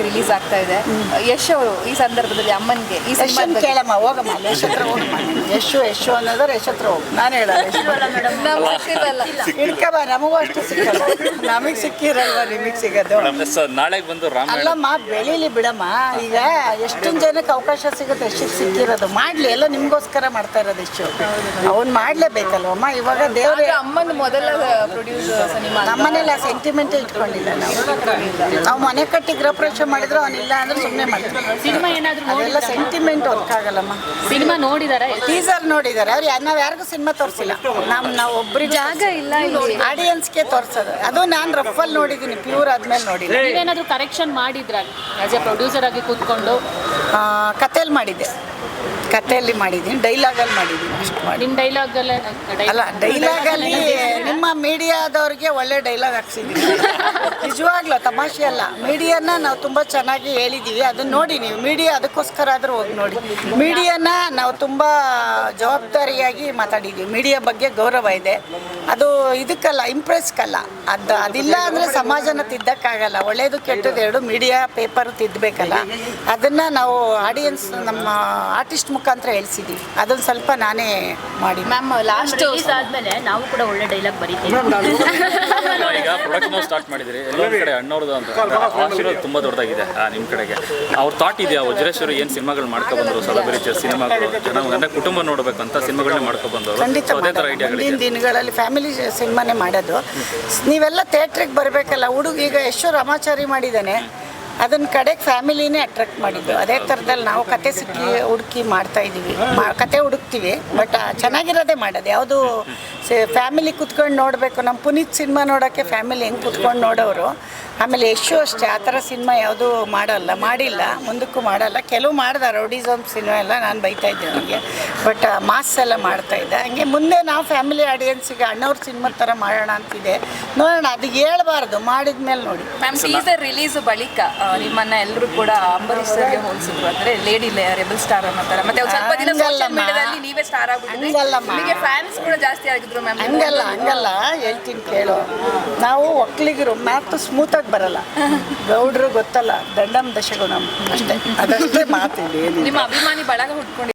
ತಾರೀಕು ರಿಲೀಸ್ ಆಗ್ತಾ ಇದೆ. ಯಶ್ ಅವರು ಈ ಸಂದರ್ಭದಲ್ಲಿ ಅಮ್ಮನಿಗೆ ಈ ಯಶನ್ ಸಿನಿಮಾ ಕೇಳಮ್ಮ ಹೋಗಮ್ಮ ಅಲ್ಲಿ ಯಶ್ ಹತ್ರ ಹೋಗಮ್ಮ. ಯಶು ಯಶು ಅನ್ನೋದ್ರೆ ಯಶ್ ಹತ್ರ ಹೋಗು. ನಾನು ಹೇಳಲ್ಲ ಇಡ್ಕಬ ನಮಗೂ ಅಷ್ಟು ಸಿಕ್ಕಲ್ಲ. ನಮಗೆ ಸಿಕ್ಕಿರಲ್ವ ನಿಮಗೆ ಸಿಗೋದು? ಮೇಡಮ್ ಸರ್ ನಾಳೆಗೆ ಬಂದು ರಾಮಾಯಣ. ಅಲ್ಲಮ್ಮ ಬೆಳೀಲಿ ಬಿಡಮ್ಮ. ಈಗ ಎಷ್ಟೊಂದ್ ಜನಕ್ಕೆ ಅವಕಾಶ ಸಿಗುತ್ತೆ ಎಷ್ಟು ಸಿಕ್ಕಿರೋದು. ಮಾಡ್ಲಿ ಎಲ್ಲ ನಿಮ್ಗೋಸ್ಕರ ಮಾಡ್ತಾ ಇರೋದು ಯಶು ಅವ್ನ್ ಮಾಡ್ಲೇಬೇಕಲ್ವಮ್ಮ ಇವಾಗ ದೇವ್ರ ಅಮ್ಮನ ಮೊದಲ ಪ್ರೊಡ್ಯೂಸರ್ ಸಿನಿಮಾ ನಮ್ಮನೆಲ್ಲ ಸೆಂಟಿಮೆಂಟ್ ಇಟ್ಕೊಂಡಿಲ್ಲ ನಾವು. ನಾವು ಮನೆ ಕಟ್ಟಿ ಗೃಹಪ್ರವೇಶ ಮಾಡಿದ್ರು ಅವನಿಲ್ಲ ಅಂದ್ರೆ ಸುಮ್ಮನೆ ಮಾಡಿದ್ರು. ಸಿನಿಮಾ ಏನಾದ್ರು ಅದೆಲ್ಲ ಸೆಂಟಿಮೆಂಟ್ ವರ್ಕ್ ಆಗಲ್ಲಮ್ಮ. ಸಿನಿಮಾ ನೋಡಿದಾರ? ಟೀಸರ್ ನೋಡಿದಾರೆ. ಅವ್ರು ನಾವು ಯಾರಿಗೂ ಸಿನಿಮಾ ತೋರಿಸಿಲ್ಲ. ನಮ್ ನಾವು ಒಬ್ರಿಗೆ ಜಾಗ ಇಲ್ಲ ಇಲ್ಲಿ. ಆಡಿಯನ್ಸ್ಗೆ ತೋರಿಸೋದು. ಅದು ನಾನು ರಫಲ್ ನೋಡಿದ್ದೀನಿ ಪ್ಯೂರ್ ಆದ್ಮೇಲೆ ನೋಡಿಲ್ಲ. ನೀವೇನಾದ್ರೂ ಕರೆಕ್ಷನ್ ಮಾಡಿದ್ರ? ಆಸ್ ಎ ಪ್ರೊಡ್ಯೂಸರ್ ಆಗಿ ಕೂತ್ಕೊಂಡು? ಆ, ಕಥೆಯಲ್ಲಿ ಮಾಡಿದ್ದೆ. ಕಥೆಯಲ್ಲಿ ಮಾಡಿದ್ದೀನಿ ಡೈಲಾಗಲ್ಲಿ ಮಾಡಿದ್ದೀನಿ ಅಷ್ಟು. ಮಾಡಿ ಡೈಲಾಗ್ ಅಲ್ಲ ಡೈಲಾಗಲ್ಲಿ ನಿಮ್ಮ ಮೀಡಿಯಾದವ್ರಿಗೆ ಒಳ್ಳೆ ಡೈಲಾಗ್ ಹಾಕ್ಸಿದ್ದೀನಿ. ನಿಜವಾಗ್ಲೂ ತಮಾಷೆ ಅಲ್ಲ ಮೀಡಿಯಾನ ನಾವು ತುಂಬ ಚೆನ್ನಾಗಿ ಹೇಳಿದ್ದೀವಿ ಅದನ್ನ ನೋಡಿ ನೀವು ಮೀಡಿಯಾ ಅದಕ್ಕೋಸ್ಕರ ಆದರೂ ಹೋಗಿ ನೋಡಿ. ಮೀಡಿಯಾನ ನಾವು ತುಂಬ ಜವಾಬ್ದಾರಿಯಾಗಿ ಮಾತಾಡಿದ್ದೀವಿ ಮೀಡಿಯಾ ಬಗ್ಗೆ ಗೌರವ ಇದೆ. ಅದು ಇದಕ್ಕಲ್ಲ ಇಂಪ್ರೆಸ್ಗಲ್ಲ ಅದು ಅದಿಲ್ಲ ಅಂದರೆ ಸಮಾಜನ ತಿದ್ದಕ್ಕಾಗಲ್ಲ. ಒಳ್ಳೇದು ಕೆಟ್ಟದ್ದು ಎರಡು ಮೀಡಿಯಾ ಪೇಪರ್ ತಿದ್ದಬೇಕಲ್ಲ ಅದನ್ನು ನಾವು ಆಡಿಯನ್ಸ್ ನಮ್ಮ ಆರ್ಟಿಸ್ಟ್ ಮುಖಾಂತರ ಹೇಳ್ಸಿದ್ದೀವಿ ಅದೊಂದು ಸ್ವಲ್ಪ ನಾನೇ ಮಾಡಿ ಮ್ಯಾಮ್ ಲಾಸ್ಟ್ ರಿಲೀಸ್ ಆದ್ಮೇಲೆ ನಾವು ಕೂಡ ಒಳ್ಳೆ ಡೈಲಾಗ್ ಬರೀತೀವಿ. ಈಗ ಪ್ರೊಡಕ್ಷನ್ ಸ್ಟಾರ್ಟ್ ಮಾಡಿದಿರಿ ಎಲ್ಲ ಕಡೆ ಅಣ್ಣವ್ರದ್ದು ಅಂತ. ಆಶೀರ್ವಾದ ತುಂಬಾ ದೊಡ್ಡದಾಗಿದೆ ನಿಮ್ಮ ನಿಮ್ ಕಡೆಗೆ. ಅವ್ರ ಥಾಟ್ ಇದೆಯಾ? ವಜ್ರೇಶ್ವರಿ ಏನು ಸಿನಿಮಾಗಳು ಮಾಡ್ಕೊ ಬಂದ್ರು? ಸಲಬರಿಚ ಸಿನಿಮಾಗಳು ಜನ ಅಂದ್ರೆ ಕುಟುಂಬ ನೋಡ್ಬೇಕಂತ ಸಿನಿಮಾಗಳನ್ನ ಮಾಡ್ಕೊ ಬಂದವರು ಖಂಡಿತ ಅದೇ ಮುಂದಿನ ದಿನಗಳಲ್ಲಿ ಫ್ಯಾಮಿಲಿ ಸಿನಿಮಾನೇ ಮಾಡೋದು. ನೀವೆಲ್ಲ ಥಿಯೇಟ್ರಿಗೆ ಬರಬೇಕಲ್ಲ ಹುಡುಗ ಈಗ ಯಶೋ ರಾಮಾಚಾರಿ ಮಾಡಿದ್ದಾನೆ. ಅದನ್ನ ಕಡೆಗೆ ಫ್ಯಾಮಿಲಿನೇ ಅಟ್ರಾಕ್ಟ್ ಮಾಡಿದ್ದು. ಅದೇ ಥರದಲ್ಲಿ ನಾವು ಕತೆ ಸಿಕ್ಕಿ ಹುಡುಕಿ ಮಾಡ್ತಾ ಇದೀವಿ. ಕತೆ ಹುಡುಕ್ತೀವಿ ಬಟ್ ಚೆನ್ನಾಗಿರೋದೇ ಮಾಡೋದು. ಯಾವುದು ಫ್ಯಾಮಿಲಿ ಕುತ್ಕೊಂಡು ನೋಡಬೇಕು. ನಮ್ಮ ಪುನೀತ್ ಸಿನಿಮಾ ನೋಡೋಕ್ಕೆ ಫ್ಯಾಮಿಲಿ ಹೆಂಗೆ ಕುತ್ಕೊಂಡು ನೋಡೋರು ಆಮೇಲೆ ಯಶು ಅಷ್ಟೇ ಆ ಥರ ಸಿನಿಮಾ ಯಾವುದೂ ಮಾಡಲ್ಲ ಮಾಡಿಲ್ಲ ಮುಂದಕ್ಕೂ ಮಾಡಲ್ಲ. ಕೆಲವು ಮಾಡ್ದ ರೌಡಿಸಮ್ ಸಿನಿಮಾ ಎಲ್ಲ ನಾನು ಬೈತಾ ಇದ್ದೆ ನನಗೆ ಬಟ್ ಮಾಸ್ ಎಲ್ಲ ಮಾಡ್ತಾ ಇದ್ದೆ. ಹಂಗೆ ಮುಂದೆ ನಾವು ಫ್ಯಾಮಿಲಿ ಆಡಿಯನ್ಸಿಗೆ ಅಣ್ಣವ್ರ ಸಿನಿಮಾ ಥರ ಮಾಡೋಣ ಅಂತಿದೆ. ನೋಡೋಣ ಅದು ಹೇಳ್ಬಾರ್ದು ಮಾಡಿದ ಮೇಲೆ ನೋಡಿ ಮ್ಯಾಮ್ ಟೀಸರ್ ರಿಲೀಸ್ ಬಳಿಕ ನಿಮ್ಮನ್ನ ಎಲ್ಲರೂ ಕೂಡ ಅಂಬರೀಶ್ ಸರ್ಗೆ ಹೋಲಿಸಿದ್ರು. ಅಂದರೆ ಲೇಡಿ ರೆಬಲ್ ಸ್ಟಾರ್ ಅನ್ನೋ ಥರ ಮತ್ತೆ ಸ್ವಲ್ಪ ದಿನ. ಮೀಡಿಯಾದಲ್ಲಿ ನೀವೇ ಸ್ಟಾರ್ ಆಗ್ಬಿಟ್ಟಿದ್ರಿ. ನಿಮಗೆ ಫ್ಯಾನ್ಸ್ ಕೂಡ ಜಾಸ್ತಿ ಆಗಿದ್ರು ಮ್ಯಾಮ್ ಹಂಗಲ್ಲ ಹಂಗಲ್ಲ ಹೇಳ್ತೀನಿ ಕೇಳು. ನಾವು ಒಕ್ಕಲಿಗರು ಮ್ಯಾಥ್ ಸ್ಮೂತಾಗಿ ಬರಲ್ಲ. ಗೌಡ್ರು ಗೊತ್ತಲ್ಲ ದಂಡಂ ದಶಗುಣಂ ಅಷ್ಟೇ. ಅದಷ್ಟೇ ಮಾತಿದೆ ನಿಮ್ಮ ಅಭಿಮಾನಿ ಬಳಗ ಹುಟ್ಕೊಂಡು